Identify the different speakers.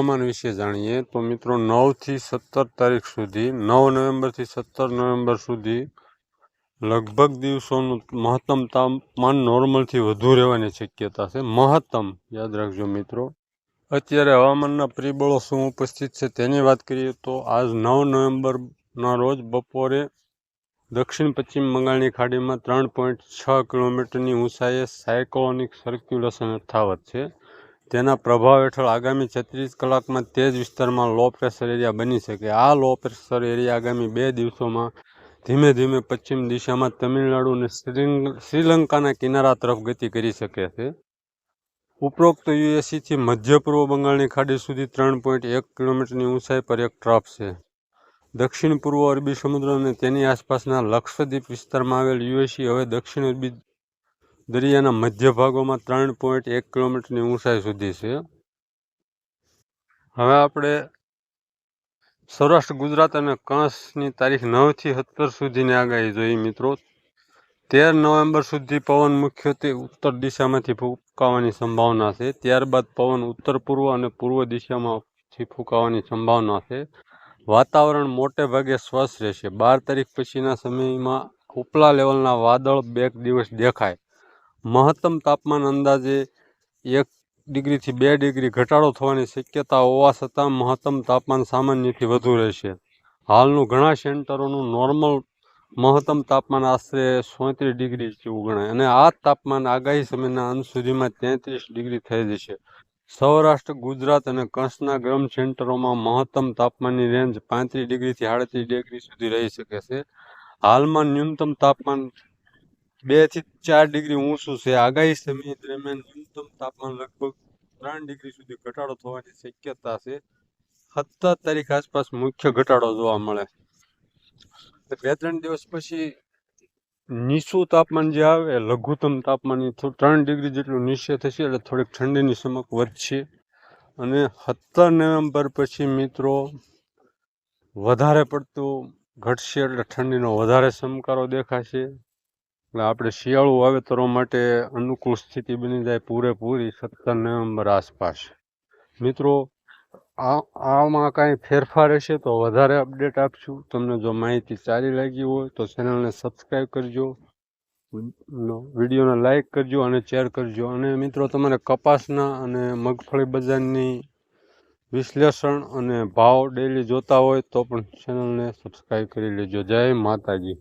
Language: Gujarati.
Speaker 1: હવામાન વિશે જાણીએ તો મિત્રો નવથી સત્તર તારીખ સુધી, નવ નવેમ્બરથી સત્તર નવેમ્બર સુધી લગભગ દિવસોનું મહત્તમ તાપમાન નોર્મલથી વધુ રહેવાની શક્યતા છે. મહત્તમ, યાદ રાખજો મિત્રો. અત્યારે હવામાનના પરિબળો શું ઉપસ્થિત છે તેની વાત કરીએ તો આજ નવ નવેમ્બરના રોજ બપોરે દક્ષિણ પશ્ચિમ બંગાળની ખાડીમાં ત્રણ પોઈન્ટ છ કિલોમીટરની ઊંચાઈએ સાયક્લોનિક સર્ક્યુલેશન યથાવત છે. તેના પ્રભાવ હેઠળ આગામી છત્રીસ કલાકમાં તે જ વિસ્તારમાં લો પ્રેશર એરિયા બની શકે. આ લો પ્રેશર એરિયા આગામી બે દિવસોમાં ધીમે ધીમે પશ્ચિમ દિશામાં તમિલનાડુ અને શ્રીલંકાના કિનારા તરફ ગતિ કરી શકે છે. ઉપરોક્ત યુએસસીથી મધ્ય પૂર્વ બંગાળની ખાડી સુધી ત્રણ પોઈન્ટ એક કિલોમીટરની ઊંચાઈ પર એક ટ્રફ છે. દક્ષિણ પૂર્વ અરબી સમુદ્ર અને તેની આસપાસના લક્ષદ્વીપ વિસ્તારમાં આવેલ યુએસી હવે દક્ષિણ અરબી દરિયાના મધ્ય ભાગોમાં ત્રણ પોઈન્ટ એક કિલોમીટરની ઊંચાઈ સુધી છે. હવે આપણે સૌરાષ્ટ્ર, ગુજરાત અને કચ્છની તારીખ નવથી સત્તર સુધીની આગાહી જોઈએ મિત્રો. તેર નવેમ્બર સુધી પવન મુખ્યત્વે ઉત્તર દિશામાંથી ફૂંકાવાની સંભાવના છે. ત્યારબાદ પવન ઉત્તર, પૂર્વ અને પૂર્વ દિશામાંથી ફૂંકાવાની સંભાવના છે. વાતાવરણ મોટે ભાગે સ્વચ્છ રહેશે. બાર તારીખ પછીના સમયમાં ઉપલા લેવલના વાદળ બે દિવસ દેખાય. મહત્તમ તાપમાન અંદાજે એક ડિગ્રીથી બે ડિગ્રી ઘટાડો થવાની શક્યતા હોવા છતાં મહત્તમ તાપમાન સામાન્યથી વધુ રહેશે. હાલનું ઘણા સેન્ટરોનું નોર્મલ મહત્તમ તાપમાન આશરે સોત્રીસ ડિગ્રી જેવું ગણાય અને આ તાપમાન આગાહી સમયના અંત સુધીમાં તેત્રીસ ડિગ્રી થઈ જશે. સૌરાષ્ટ્ર, ગુજરાત અને કચ્છના ગરમ સેન્ટરોમાં મહત્તમ તાપમાનની રેન્જ પાંત્રીસ ડિગ્રીથી સાડત્રીસ ડિગ્રી સુધી રહી શકે છે. હાલમાં ન્યૂનતમ તાપમાન બેથી ચાર ડિગ્રી ઊંચું છે. આગાહી સમય દરમિયાન ન્યૂનતમ તાપમાન લગભગ ત્રણ ડિગ્રી સુધી ઘટાડો થવાની શક્યતા છે. સત્તર તારીખ આસપાસ મુખ્ય ઘટાડો જોવા મળે. બે ત્રણ દિવસ પછી નીચું તાપમાન જે આવે લઘુત્તમ તાપમાન ત્રણ ડિગ્રી જેટલું નીચે થશે એટલે થોડીક ઠંડીની ચમક વધશે. અને સત્તર નવેમ્બર પછી મિત્રો વધારે પડતું ઘટશે એટલે ઠંડીનો વધારે સમકારો દેખાશે. એટલે આપણે શિયાળુ વાવેતરો માટે અનુકૂળ સ્થિતિ બની જાય પૂરેપૂરી સત્તર નવેમ્બર આસપાસ. મિત્રો, આ, આમાં કાંઈ ફેરફાર હશે તો વધારે અપડેટ આપશું. તમને જો માહિતી સારી લાગી હોય તો ચેનલને સબસ્ક્રાઈબ કરજો. વિડીયોને લાઇક કરજો અને શેર કરજો. અને મિત્રો, તમારે કપાસના અને મગફળી બજારની વિશ્લેષણ અને ભાવ ડેલી જોતા હોય તો પણ ચેનલને સબસ્ક્રાઈબ કરી લેજો. જય માતાજી.